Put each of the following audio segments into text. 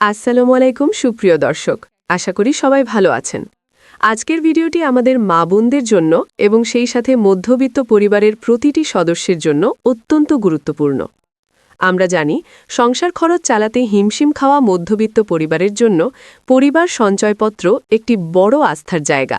আসসালামু আলাইকুম, সুপ্রিয় দর্শক। আশা করি সবাই ভালো আছেন। আজকের ভিডিওটি আমাদের মা বোনদের জন্য এবং সেই সাথে মধ্যবিত্ত পরিবারের প্রতিটি সদস্যের জন্য অত্যন্ত গুরুত্বপূর্ণ। আমরা জানি, সংসার খরচ চালাতে হিমশিম খাওয়া মধ্যবিত্ত পরিবারের জন্য পরিবার সঞ্চয়পত্র একটি বড় আস্থার জায়গা।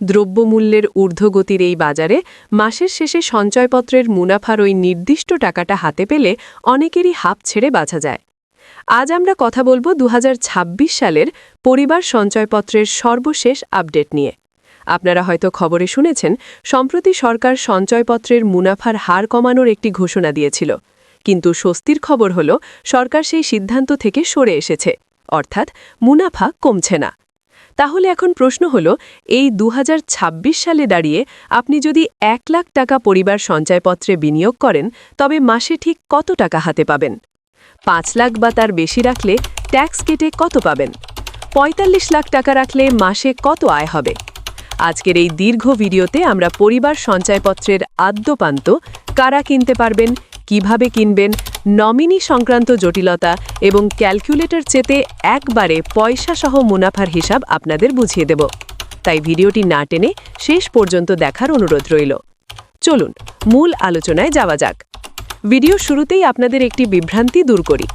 দ্রব্যমূল্যের ঊর্ধ্বগতির এই বাজারে মাসের শেষে সঞ্চয়পত্রের মুনাফার ওই নির্দিষ্ট টাকাটা হাতে পেলে অনেকেরই হাপ ছেড়ে বাঁচা যায়। আজ আমরা কথা বলব দু হাজার ছাব্বিশ সালের পরিবার সঞ্চয়পত্রের সর্বশেষ আপডেট নিয়ে। আপনারা হয়তো খবরে শুনেছেন, সম্প্রতি সরকার সঞ্চয়পত্রের মুনাফার হার কমানোর একটি ঘোষণা দিয়েছিল। কিন্তু স্বস্তির খবর হল, সরকার সেই সিদ্ধান্ত থেকে সরে এসেছে। অর্থাৎ মুনাফা কমছে না। তাহলে এখন প্রশ্ন হল, এই দুহাজার ছাব্বিশ সালে দাঁড়িয়ে আপনি যদি এক লাখ টাকা পরিবার সঞ্চয়পত্রে বিনিয়োগ করেন, তবে মাসে ঠিক কত টাকা হাতে পাবেন? পাঁচ লাখ বা তার বেশি রাখলে ট্যাক্স কেটে কত পাবেন? ৪৫ লাখ টাকা রাখলে মাসে কত আয় হবে? আজকের এই দীর্ঘ ভিডিওতে আমরা পরিবার সঞ্চয়পত্রের আদ্যপান্ত, কারা কিনতে পারবেন, কীভাবে কিনবেন, নমিনি সংক্রান্ত জটিলতা এবং ক্যালকুলেটর চেতে একবারে পয়সাসহ মুনাফার হিসাব আপনাদের বুঝিয়ে দেব। তাই ভিডিওটি না টেনে শেষ পর্যন্ত দেখার অনুরোধ রইল। চলুন, মূল আলোচনায় যাওয়া যাক। ভিডিও শুরুতেই আপনাদের একটি বিভ্রান্তি দূর করি।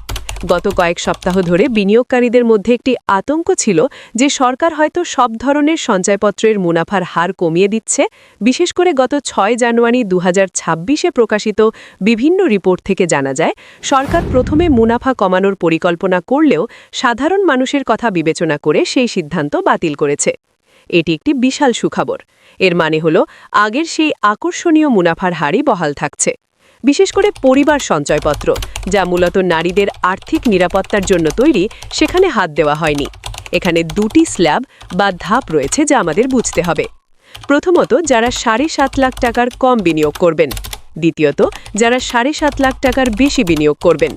গত কয়েক সপ্তাহ ধরে বিনিয়োগকারীদের মধ্যে একটি আতঙ্ক ছিল যে সরকার হয়তো সব ধরনের সঞ্চয়পত্রের মুনাফার হার কমিয়ে দিচ্ছে। বিশেষ করে গত ছয় জানুয়ারি দু ছাব্বিশে প্রকাশিত বিভিন্ন রিপোর্ট থেকে জানা যায়, সরকার প্রথমে মুনাফা কমানোর পরিকল্পনা করলেও সাধারণ মানুষের কথা বিবেচনা করে সেই সিদ্ধান্ত বাতিল করেছে। এটি একটি বিশাল সুখবর। এর মানে হল, আগের সেই আকর্ষণীয় মুনাফার হারই বহাল থাকছে। বিশেষ করে পরিবার সঞ্চয়পত্র, যা মূলত নারীদের আর্থিক নিরাপত্তার জন্য তৈরি, সেখানে হাত দেওয়া হয়নি। এখানে দুটি স্ল্যাব বা ধাপ রয়েছে যা আমাদের বুঝতে হবে। প্রথমত, যারা সাড়ে সাত লাখ টাকার কম বিনিয়োগ করবেন। দ্বিতীয়ত, যারা সাড়ে সাত লাখ টাকার বেশি বিনিয়োগ করবেন।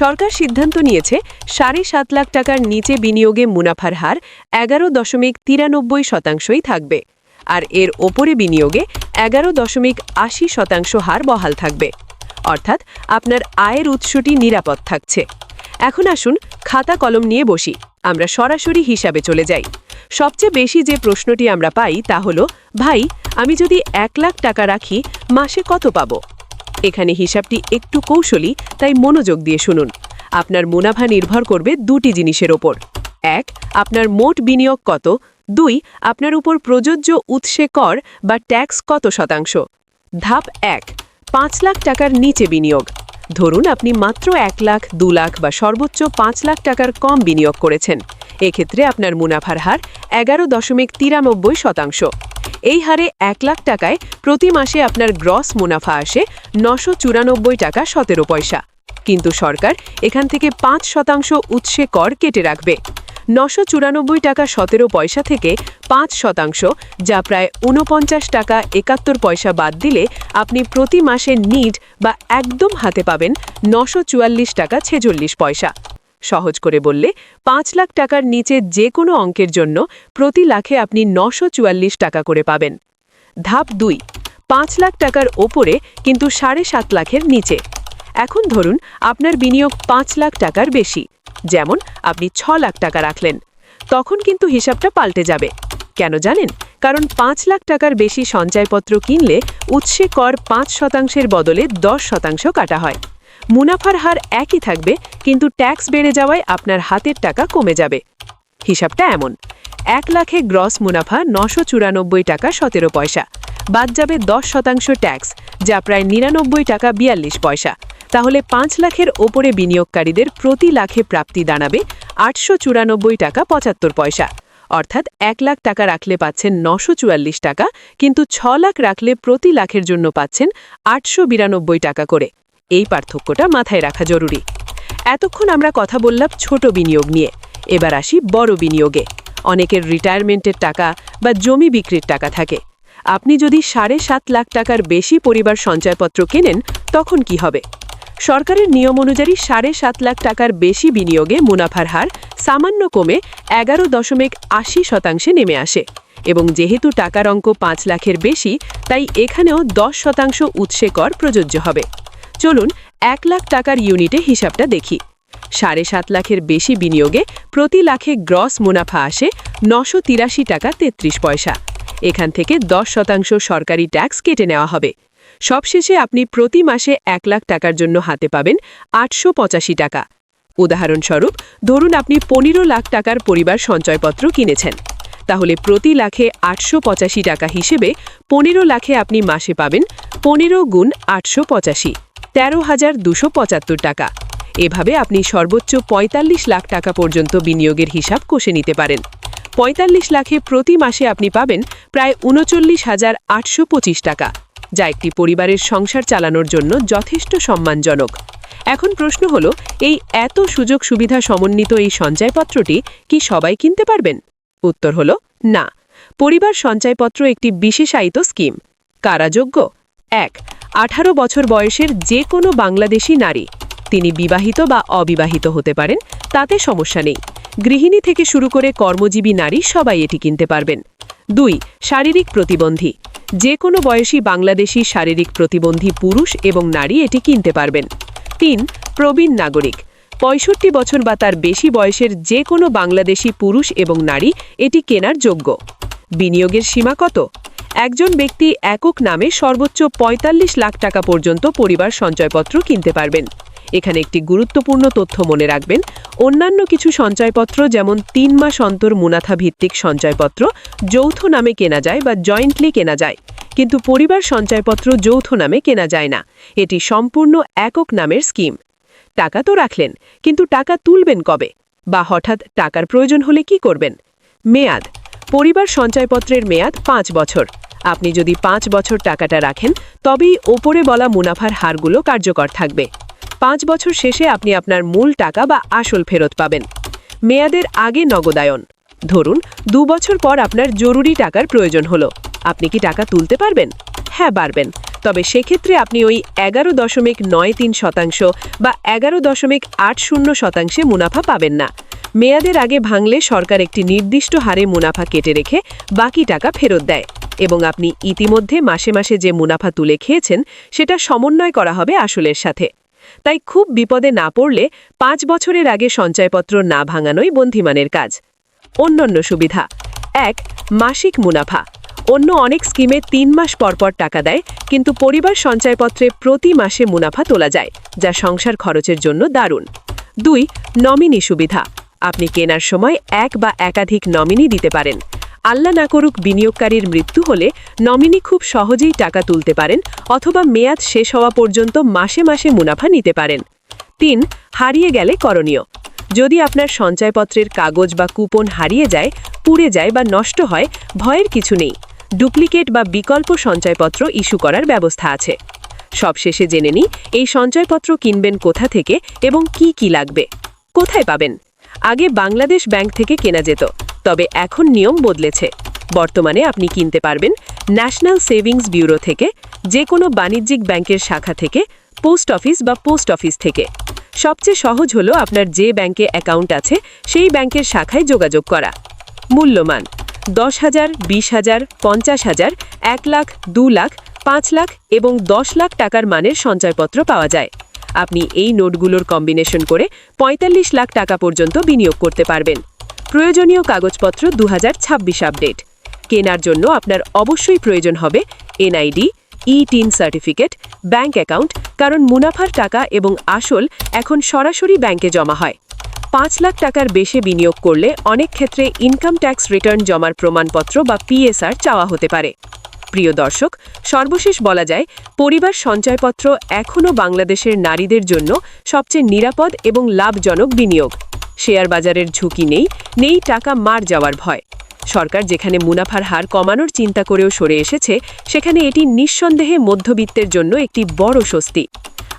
সরকার সিদ্ধান্ত নিয়েছে, সাড়ে সাত লাখ টাকার নিচে বিনিয়োগে মুনাফার হার এগারো দশমিক তিরানব্বই শতাংশই থাকবে, আর এর ওপরে বিনিয়োগে এগারো দশমিক আশি শতাংশ হার বহাল থাকবে। অর্থাৎ আপনার আয়ের উৎসটি নিরাপদ থাকছে। এখন আসুন খাতা কলম নিয়ে বসি। আমরা সরাসরি হিসাবে চলে যাই। সবচেয়ে বেশি যে প্রশ্নটি আমরা পাই তা হল, ভাই, আমি যদি এক লাখ টাকা রাখি, মাসে কত পাব? এখানে হিসাবটি একটু কৌশলী, তাই মনোযোগ দিয়ে শুনুন। আপনার মুনাফা নির্ভর করবে দুটি জিনিসের ওপর। এক, আপনার মোট বিনিয়োগ কত? দুই, আপনার উপর প্রযোজ্য উৎসে কর বা ট্যাক্স কত শতাংশ? ধাপ এক পাঁচ লাখ টাকার নিচে বিনিয়োগ। ধরুন আপনি মাত্র এক লাখ, দু লাখ বা সর্বোচ্চ পাঁচ লাখ টাকার কম বিনিয়োগ করেছেন। এক্ষেত্রে আপনার মুনাফার হার এগারো দশমিক তিরানব্বই শতাংশ। এই হারে এক লাখ টাকায় প্রতি মাসে আপনার গ্রস মুনাফা আসে নশো চুরানব্বই টাকা সতেরো পয়সা। কিন্তু সরকার এখান থেকে পাঁচ শতাংশ উৎসে কর কেটে রাখবে। নশো চুরানব্বই টাকা সতেরো পয়সা থেকে পাঁচ শতাংশ, যা প্রায় ঊনপঞ্চাশ টাকা একাত্তর পয়সা বাদ দিলে আপনি প্রতি মাসে নিট বা একদম হাতে পাবেন নশো চুয়াল্লিশ টাকা ছেচল্লিশ পয়সা। সহজ করে বললে, পাঁচ লাখ টাকার নিচে যে কোনো অঙ্কের জন্য প্রতি লাখে আপনি নশো টাকা করে পাবেন। ধাপ দুই, পাঁচ লাখ টাকার ওপরে কিন্তু সাড়ে সাত লাখের নিচে। এখন ধরুন, আপনার বিনিয়োগ পাঁচ লাখ টাকার বেশি। যেমন আপনি ছ লাখ টাকা রাখলেন, তখন কিন্তু হিসাবটা পাল্টে যাবে। কেন জানেন? কারণ পাঁচ লাখ টাকার বেশি সঞ্চয়পত্র কিনলে উৎসে কর পাঁচ শতাংশের বদলে দশ শতাংশ কাটা হয়। মুনাফার হার একই থাকবে, কিন্তু ট্যাক্স বেড়ে যাওয়ায় আপনার হাতের টাকা কমে যাবে। হিসাবটা এমন, এক লাখে গ্রস মুনাফা নশো চুরানব্বই টাকা সতেরো পয়সা, বাদ যাবে দশ শতাংশ ট্যাক্স, যা প্রায় নিরানব্বই টাকা বিয়াল্লিশ পয়সা। তাহলে পাঁচ লাখের ওপরে বিনিয়োগকারীদের প্রতি লাখে প্রাপ্তি দাঁড়াবে আটশো চুরানব্বই টাকা পঁচাত্তর পয়সা। অর্থাৎ এক লাখ টাকা রাখলে পাচ্ছেন নশো টাকা, কিন্তু ছ লাখ রাখলে প্রতি লাখের জন্য পাচ্ছেন আটশো বিরানব্বই টাকা করে। এই পার্থক্যটা মাথায় রাখা জরুরি। এতক্ষণ আমরা কথা বললাম ছোট বিনিয়োগ নিয়ে। এবার আসি বড় বিনিয়োগে। অনেকের রিটায়ারমেন্টের টাকা বা জমি বিক্রির টাকা থাকে। আপনি যদি সাড়ে সাত লাখ টাকার বেশি পরিবার সঞ্চয়পত্র কেনেন, তখন কি হবে? সরকারের নিয়ম অনুযায়ী সাড়ে সাত লাখ টাকার বেশি বিনিয়োগে মুনাফার হার সামান্য কমে এগারো দশমিক আশি শতাংশে নেমে আসে। এবং যেহেতু টাকার অঙ্ক পাঁচ লাখের বেশি, তাই এখানেও দশ শতাংশ উৎসে কর প্রযোজ্য হবে। চলুন এক লাখ টাকার ইউনিটে হিসাবটা দেখি। সাড়ে সাত লাখের বেশি বিনিয়োগে প্রতি লাখে গ্রস মুনাফা আসে নশো তিরাশি টাকা তেত্রিশ পয়সা। এখান থেকে দশ শতাংশ সরকারি ট্যাক্স কেটে নেওয়া হবে। সবশেষে আপনি প্রতি মাসে এক লাখ টাকার জন্য হাতে পাবেন আটশো পঁচাশি টাকা। উদাহরণস্বরূপ, ধরুন আপনি পনেরো লাখ টাকার পরিবার সঞ্চয়পত্র কিনেছেন। তাহলে প্রতি লাখে আটশো পঁচাশি টাকা হিসেবে পনেরো লাখে আপনি মাসে পাবেন পনেরো গুণ আটশো পঁচাশি, তেরো হাজার দুশো পঁচাত্তর টাকা। এভাবে আপনি সর্বোচ্চ ৪৫ লাখ টাকা পর্যন্ত বিনিয়োগের হিসাব কষে নিতে পারেন। ৪৫ লাখে প্রতি মাসে আপনি পাবেন প্রায় উনচল্লিশ হাজার আটশো টাকা। যা একটি পরিবারের সংসার চালানোর জন্য যথেষ্ট সম্মানজনক। এখন প্রশ্ন হলো, এই এত সুযোগ সুবিধা সমন্বিত এই সঞ্চয়পত্রটি কি সবাই কিনতে পারবেন? উত্তর হল, না। পরিবার সঞ্চয়পত্র একটি বিশেষায়িত স্কিম। কারা যোগ্য এক, আঠারো বছর বয়সের যে কোনো বাংলাদেশি নারী। তিনি বিবাহিত বা অবিবাহিত হতে পারেন, তাতে সমস্যা নেই। গৃহিণী থেকে শুরু করে কর্মজীবী নারী সবাই এটি কিনতে পারবেন। দুই, শারীরিক প্রতিবন্ধী। যে কোনো বয়সী বাংলাদেশি শারীরিক প্রতিবন্ধী পুরুষ এবং নারী এটি কিনতে পারবেন। তিন, প্রবীণ নাগরিক। পঁয়ষট্টি বছর বা তার বেশি বয়সের যে কোনো বাংলাদেশি পুরুষ এবং নারী এটি কেনার যোগ্য। বিনিয়োগের সীমা কত? একজন ব্যক্তি একক নামে সর্বোচ্চ ৪৫ লাখ টাকা পর্যন্ত পরিবার সঞ্চয়পত্র কিনতে পারবেন। এখানে একটি গুরুত্বপূর্ণ তথ্য মনে রাখবেন। অন্যান্য কিছু সঞ্চয়পত্র যেমন তিন মাস অন্তর মুনাথা ভিত্তিক সঞ্চয়পত্র যৌথ নামে কেনা যায় বা জয়েন্টলি কেনা যায়। কিন্তু পরিবার সঞ্চয়পত্র যৌথ নামে কেনা যায় না। এটি সম্পূর্ণ একক নামের স্কিম। টাকা তো রাখলেন, কিন্তু টাকা তুলবেন কবে? বা হঠাৎ টাকার প্রয়োজন হলে কি করবেন? মেয়াদ। পরিবার সঞ্চয়পত্রের মেয়াদ পাঁচ বছর। আপনি যদি পাঁচ বছর টাকাটা রাখেন, তবেই ওপরে বলা মুনাফার হারগুলো কার্যকর থাকবে। পাঁচ বছর শেষে আপনি আপনার মূল টাকা বা আসল ফেরত পাবেন। মেয়াদের আগে নগদায়ন। ধরুন, দু বছর পর আপনার জরুরি টাকার প্রয়োজন হলো। আপনি কি টাকা তুলতে পারবেন? হ্যাঁ পারবেন। তবে সেক্ষেত্রে আপনি ওই এগারো দশমিক নয় তিন শতাংশ বা এগারো দশমিক আট শূন্য শতাংশে মুনাফা পাবেন না। মেয়াদের আগে ভাঙলে সরকার একটি নির্দিষ্ট হারে মুনাফা কেটে রেখে বাকি টাকা ফেরত দেয় এবং আপনি ইতিমধ্যে মাসে মাসে যে মুনাফা তুলে খেয়েছেন, সেটা সমন্বয় করা হবে আসলের সাথে। তাই খুব বিপদে না পড়লে পাঁচ বছরের আগে সঞ্চয়পত্র না ভাঙানোই বন্ধিমানের কাজ। অন্যান্য সুবিধা, এক, মাসিক মুনাফা। অন্য অনেক স্কিমে তিন মাস পরপর টাকা দেয়, কিন্তু পরিবার সঞ্চয়পত্রে প্রতি মাসে মুনাফা তোলা যায়, যা সংসার খরচের জন্য দারুণ। দুই, নমিনি সুবিধা। আপনি কেনার সময় এক বা একাধিক নমিনি দিতে পারেন। আল্লাহ না করুক বিনিয়োগকারীর মৃত্যু হলে নমিনি খুব সহজেই টাকা তুলতে পারেন অথবা মেয়াদ শেষ হওয়া পর্যন্ত মাসে মাসে মুনাফা নিতে পারেন। তিন, হারিয়ে গেলে করণীয়। যদি আপনার সঞ্চয়পত্রের কাগজ বা কুপন হারিয়ে যায়, পুড়ে যায় বা নষ্ট হয়, ভয়ের কিছু নেই। ডুপ্লিকেট বা বিকল্প সঞ্চয়পত্র ইস্যু করার ব্যবস্থা আছে। সবশেষে জেনে নিই, এই সঞ্চয়পত্র কিনবেন কোথা থেকে এবং কি কি লাগবে। কোথায় পাবেন? আগে বাংলাদেশ ব্যাংক থেকে কেনা যেত। তবে এখন নিয়ম বদলেছে। বর্তমানে আপনি কিনতে পারবেন ন্যাশনাল সেভিংস ব্যুরো থেকে যে কোনো বাণিজ্যিক ব্যাংকের শাখা থেকে, পোস্ট অফিস বা পোস্ট অফিস থেকে। সবচেয়ে সহজ হলো আপনার যে ব্যাংকে অ্যাকাউন্ট আছে, সেই ব্যাংকের শাখায় যোগাযোগ করা। মূল্যমান দশ হাজার, বিশ হাজার, পঞ্চাশ হাজার, এক লাখ, দু লাখ, পাঁচ লাখ এবং দশ লাখ টাকার মানের সঞ্চয়পত্র পাওয়া যায়। আপনি এই নোটগুলোর কম্বিনেশন করে ৪৫ লাখ টাকা পর্যন্ত বিনিয়োগ করতে পারবেন। প্রয়োজনীয় কাগজপত্র দু হাজার ছাব্বিশ আপডেট। কেনার জন্য আপনার অবশ্যই প্রয়োজন হবে NID e TIN certificate, bank account, কারণ মুনাফার টাকা এবং আসল এখন সরাসরি ব্যাংকে জমা হয়। পাঁচ লাখ টাকার বেশি বিনিয়োগ করলে অনেক ক্ষেত্রে ইনকাম ট্যাক্স রিটার্ন জমার প্রমাণপত্র বা পিএসআর চাওয়া হতে পারে। প্রিয় দর্শক, সর্বশেষ বলা যায়, পরিবার সঞ্চয়পত্র এখনও বাংলাদেশের নারীদের জন্য সবচেয়ে নিরাপদ এবং লাভজনক বিনিয়োগ। শেয়ার বাজারের ঝুঁকি নেই নেই টাকা মার যাওয়ার ভয়। সরকার যেখানে মুনাফার হার কমানোর চিন্তা করেও সরে এসেছে, সেখানে এটি নিঃসন্দেহে মধ্যবিত্তের জন্য একটি বড় স্বস্তি।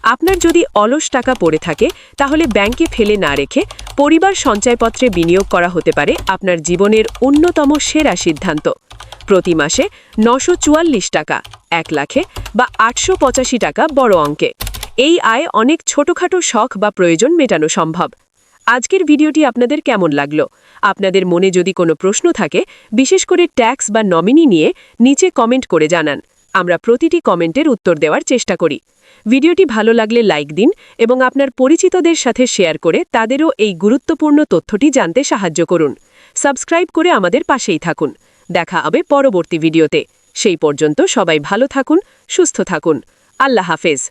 আপনার যদি অলস টাকা পড়ে থাকে, তাহলে ব্যাংকে ফেলে না রেখে পরিবার সঞ্চয়পত্রে বিনিয়োগ করা হতে পারে আপনার জীবনের অন্যতম সেরা সিদ্ধান্ত। প্রতি মাসে নশো টাকা, এক লাখে বা আটশো পঁচাশি টাকা বড় অঙ্কে। এই আয় অনেক ছোটখাটো শখ বা প্রয়োজন মেটানো সম্ভব। আজকের ভিডিওটি আপনাদের কেমন লাগল? আপনাদের মনে যদি কোনো প্রশ্ন থাকে, বিশেষ করে ট্যাক্স বা নমিনি নিয়ে নিচে কমেন্ট করে জানান। আমরা প্রতিটি কমেন্টের উত্তর দেওয়ার চেষ্টা করি। ভিডিওটি ভালো লাগলে লাইক দিন এবং আপনার পরিচিতদের সাথে শেয়ার করে তাদেরও এই গুরুত্বপূর্ণ তথ্যটি জানতে সাহায্য করুন। সাবস্ক্রাইব করে আমাদের পাশেই থাকুন। দেখা হবে পরবর্তী ভিডিওতে। সেই পর্যন্ত সবাই ভালো থাকুন, সুস্থ থাকুন। আল্লাহ হাফেজ।